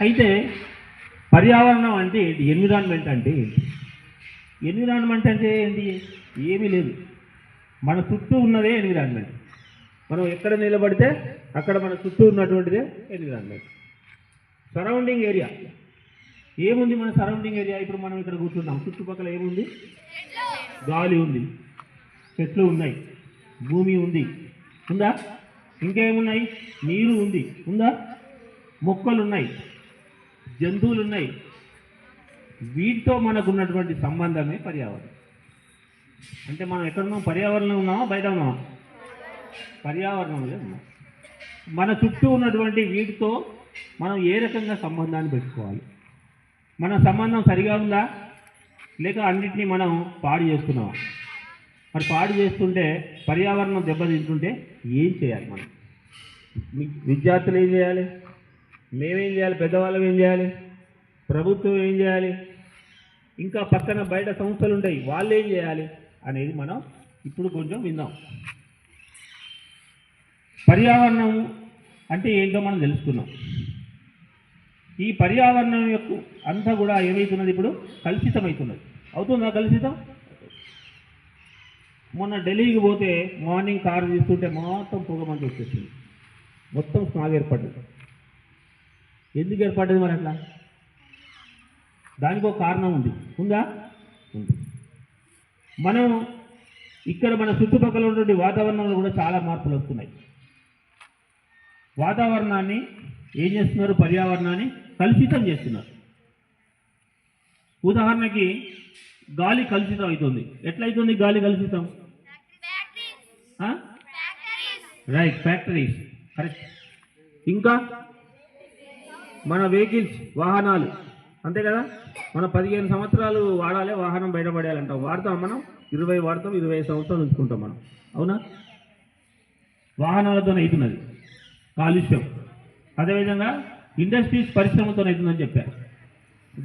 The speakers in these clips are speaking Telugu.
అయితే పర్యావరణం అంటే ఏంటి? ఎన్విరాన్మెంట్ అంటే ఏంటి? ఎన్విరాన్మెంట్ అంటే ఏంటి? ఏమీ లేదు. మన చుట్టూ ఉన్నదే ఎన్విరాన్మెంట్. మనం ఎక్కడ నిలబడితే అక్కడ మన చుట్టూ ఉన్నటువంటిదే ఎన్విరాన్మెంట్. Surrounding area. ఏముంది మన సరౌండింగ్ ఏరియా? ఇప్పుడు మనం ఇక్కడ కూర్చున్నాం. చుట్టుపక్కల ఏముంది? గాలి ఉంది. చెట్లు ఉన్నాయి. భూమి ఉంది. ఉందా? ఇంకేమున్నాయి? నీరు ఉంది. ఉందా? మొక్కలు ఉన్నాయి. జంతువులు ఉన్నాయి వీటితో మనకు ఉన్నటువంటి సంబంధమే పర్యావరణం. అంటే మనం ఎక్కడున్నాం పర్యావరణం ఉన్నామా? బయట ఉన్నామా? పర్యావరణంలో ఉన్నాం. మన చుట్టూ ఉన్నటువంటి వీటితో మనం ఏ రకంగా సంబంధాన్ని పెట్టుకోవాలి? మన సంబంధం సరిగా ఉందా? లేక అన్నిటినీ మనం పాడు చేస్తున్నామా? మరి పాడు చేస్తుంటే పర్యావరణం దెబ్బతింటుంటే ఏం చేయాలి మనం? విద్యార్థులు ఏం చేయాలి? మేమేం చేయాలి? పెద్దవాళ్ళం ఏం చేయాలి? ప్రభుత్వం ఏం చేయాలి? ఇంకా పక్కన బయట సంస్థలు ఉంటాయి వాళ్ళు ఏం చేయాలి అనేది మనం ఇప్పుడు కొంచెం విందాం. పర్యావరణం అంటే ఏంటో మనం తెలుసుకున్నాం ఈ పర్యావరణం యొక్క అంతా కూడా ఏమవుతున్నది ఇప్పుడు? కలుషితమవుతున్నది అవుతుందా కలుషితం? మొన్న ఢిల్లీకి పోతే మార్నింగ్ కారు తీసుకుంటే మొత్తం పొగ మంచి వచ్చేసింది. మొత్తం స్మాగ్ ఏర్పడ్డది. ఎందుకు ఏర్పడ్డది మరి అట్లా? దానికి ఒక కారణం ఉంది. ఉందా? ఉంది. మనం ఇక్కడ మన చుట్టుపక్కల ఉన్నటువంటి వాతావరణంలో కూడా చాలా మార్పులు వస్తున్నాయి. వాతావరణాన్ని ఏం చేస్తున్నారు? పర్యావరణాన్ని కలుషితం చేస్తున్నారు. ఉదాహరణకి గాలి కలుషితం అవుతుంది. ఎట్లయితుంది గాలి కలుషితం? రైట్ ఫ్యాక్టరీస్ కరెక్ట్ ఇంకా? మన వెహికల్స్ వాహనాలు. అంతే కదా? మనం పదిహేను సంవత్సరాలు వాడాలి వాహనం బయటపడేయాలంటాం. వాడతాం మనం ఇరవై వాడతాం ఇరవై సంవత్సరాలు ఉంచుకుంటాం మనం. అవునా? వాహనాలతోనే అవుతున్నది. కాలుష్యం. అదేవిధంగా ఇండస్ట్రీస్ పరిశ్రమతో అవుతుందని చెప్పారు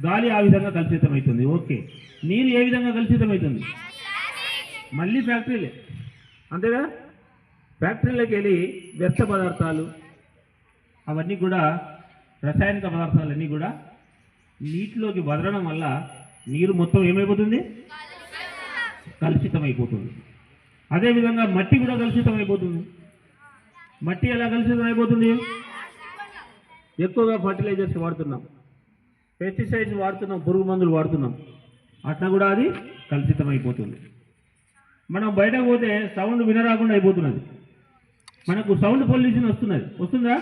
గాలి ఆ విధంగా కలుషితం అవుతుంది. ఓకే. నీరు ఏ విధంగా కలుషితం అవుతుంది? మళ్ళీ ఫ్యాక్టరీలే. అంతేగా ఫ్యాక్టరీలోకి వెళ్ళి వ్యర్థ పదార్థాలు అవన్నీ కూడా రసాయనిక పదార్థాలన్నీ కూడా నీటిలోకి వదలడం వల్ల నీరు మొత్తం ఏమైపోతుంది? కలుషితం అయిపోతుంది అదేవిధంగా మట్టి కూడా కలుషితం అయిపోతుంది మట్టి ఎలా కలుషితం అయిపోతుంది ఎక్కువగా ఫర్టిలైజర్స్ వాడుతున్నాం. పెస్టిసైడ్స్ వాడుతున్నాం పురుగు మందులు వాడుతున్నాం. అట్లా కూడా అది కలుషితం అయిపోతుంది మనం బయటకు పోతే సౌండ్ వినరాకుండా అయిపోతున్నది. మనకు సౌండ్ పొల్యూషన్ వస్తున్నది. వస్తుందా?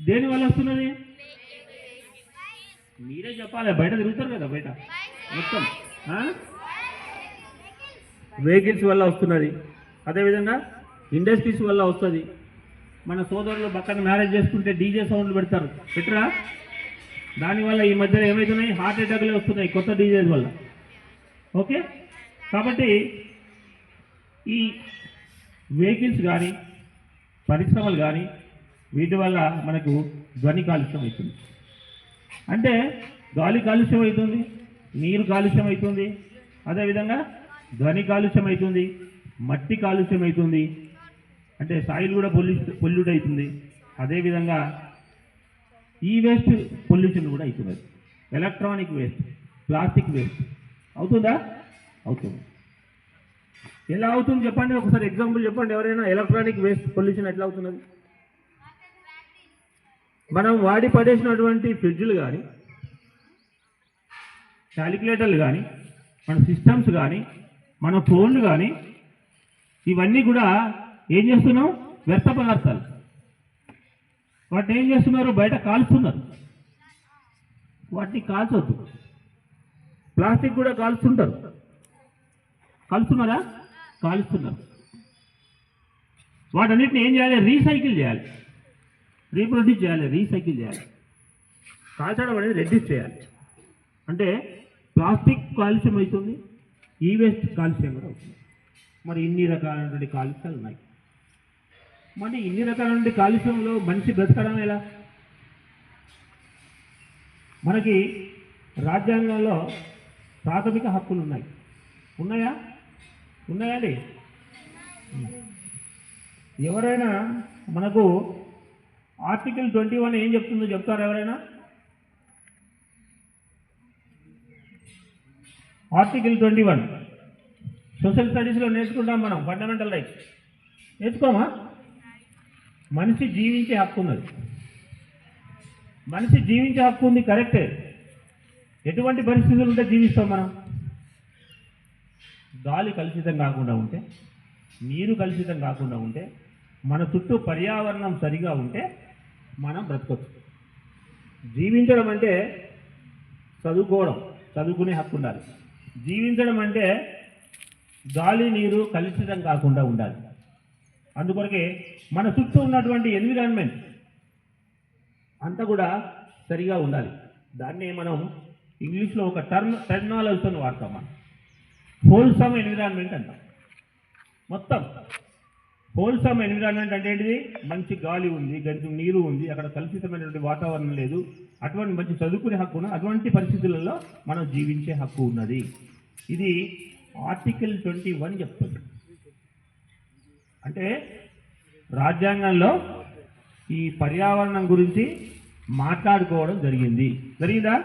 దేని వల్ల వస్తున్నది? మీరే చెప్పాలి బయట తిరుగుతారు కదా బయట. మొత్తం. వెహికల్స్ వల్ల వస్తున్నది. అదేవిధంగా ఇండస్ట్రీస్ వల్ల వస్తుంది. మన సోదరులు పక్కన మ్యారేజ్ చేసుకుంటే డీజే సౌండ్లు పెడతారు. పెట్టరా. దానివల్ల ఈ మధ్యలో ఏమవుతున్నాయి హార్ట్ అటాక్లే వస్తున్నాయి కొత్త డీజేస్ వల్ల. ఓకే? కాబట్టి ఈ వెహికల్స్ కానీ పరిశ్రమలు కానీ వీటి వల్ల మనకు ధ్వని కాలుష్యం అవుతుంది. అంటే గాలి కాలుష్యం అవుతుంది నీరు కాలుష్యం అవుతుంది అదేవిధంగా ధ్వని కాలుష్యం అవుతుంది మట్టి కాలుష్యం అవుతుంది అంటే సాయిల్ కూడా పొల్యూ పొల్యూట్ అవుతుంది అదేవిధంగా ఈ వేస్ట్ పొల్యూషన్ కూడా అవుతున్నది ఎలక్ట్రానిక్ వేస్ట్ ప్లాస్టిక్ వేస్ట్ అవుతుందా? అవుతుంది. ఎలా అవుతుంది చెప్పండి? ఒకసారి ఎగ్జాంపుల్ చెప్పండి. ఎవరైనా ఎలక్ట్రానిక్ వేస్ట్ పొల్యూషన్ ఎట్లా అవుతున్నది? మనం వాడి పడేసినటువంటి ఫ్రిడ్జ్లు కానీ క్యాలిక్యులేటర్లు కానీ మన సిస్టమ్స్ కానీ మన ఫోన్లు కానీ ఇవన్నీ కూడా ఏం చేస్తున్నాం? వ్యర్థ పదార్థాలు. వాటిని ఏం చేస్తున్నారు? బయట కాల్చుతున్నారు వాటిని కాల్చొద్దు. ప్లాస్టిక్ కూడా కాల్చుంటారు కాలుస్తున్నారా? కాలుస్తున్నారు. వాటన్నిటిని ఏం చేయాలి? రీసైకిల్ చేయాలి. రీప్రొడ్యూస్ చేయాలి రీసైకిల్ చేయాలి. కాల్చడం అనేది రెడ్యూస్ చేయాలి. అంటే ప్లాస్టిక్ కాలుష్యం అవుతుంది ఈ వేస్ట్ కాలుష్యం కూడా అవుతుంది. మరి ఇన్ని రకాలైనటువంటి కాలుష్యాలు ఉన్నాయి. మరి ఇన్ని రకాలైనటువంటి కాలుష్యంలో మనిషి బ్రతకడం ఎలా? మనకి రాజ్యాంగంలో ప్రాథమిక హక్కులు ఉన్నాయి. ఉన్నాయా? ఉన్నాయా ఎవరైనా మనకు ఆర్టికల్ ట్వంటీ వన్ ఏం చెప్తుందో చెప్తారు ఎవరైనా? Article twenty one. సోషల్ స్టడీస్లో నేర్చుకుంటాం మనం ఫండమెంటల్ రైట్స్. నేర్చుకోమా? మనిషి జీవించే హక్కు ఉన్నది. మనిషి జీవించే హక్కు ఉంది కరెక్టే. ఎటువంటి పరిస్థితులు ఉంటే జీవిస్తాం మనం? గాలి కలుషితం కాకుండా ఉంటే నీరు కలుషితం కాకుండా ఉంటే మన చుట్టూ పర్యావరణం సరిగా ఉంటే మనం బ్రతకొచ్చు. జీవించడం అంటే చదువుకోవడం చదువుకునే హక్కు ఉండాలి. జీవించడం అంటే గాలి నీరు కలుషితం కాకుండా ఉండాలి. అందుకొరకే మన చుట్టూ ఉన్నటువంటి ఎన్విరాన్మెంట్ అంతా కూడా సరిగా ఉండాలి. దాన్ని మనం ఇంగ్లీష్లో ఒక టర్మ్ టెర్మినాలజీతో వాడతాం మనం. హోల్సమ్ ఎన్విరాన్మెంట్ అంటాం. మొత్తం హోల్సమ్ ఎన్విరాన్మెంట్ అంటే ఏంటిది? మంచి గాలి ఉంది గంజు నీరు ఉంది అక్కడ కలుషితమైనటువంటి వాతావరణం లేదు. అటువంటి మంచి చదువుకునే హక్కు అటువంటి పరిస్థితులలో మనం జీవించే హక్కు ఉన్నది. ఇది ఆర్టికల్ ట్వంటీ వన్ చెప్తుంది. అంటే రాజ్యాంగంలో ఈ పర్యావరణం గురించి మాట్లాడుకోవడం జరిగింది. జరిగిందా?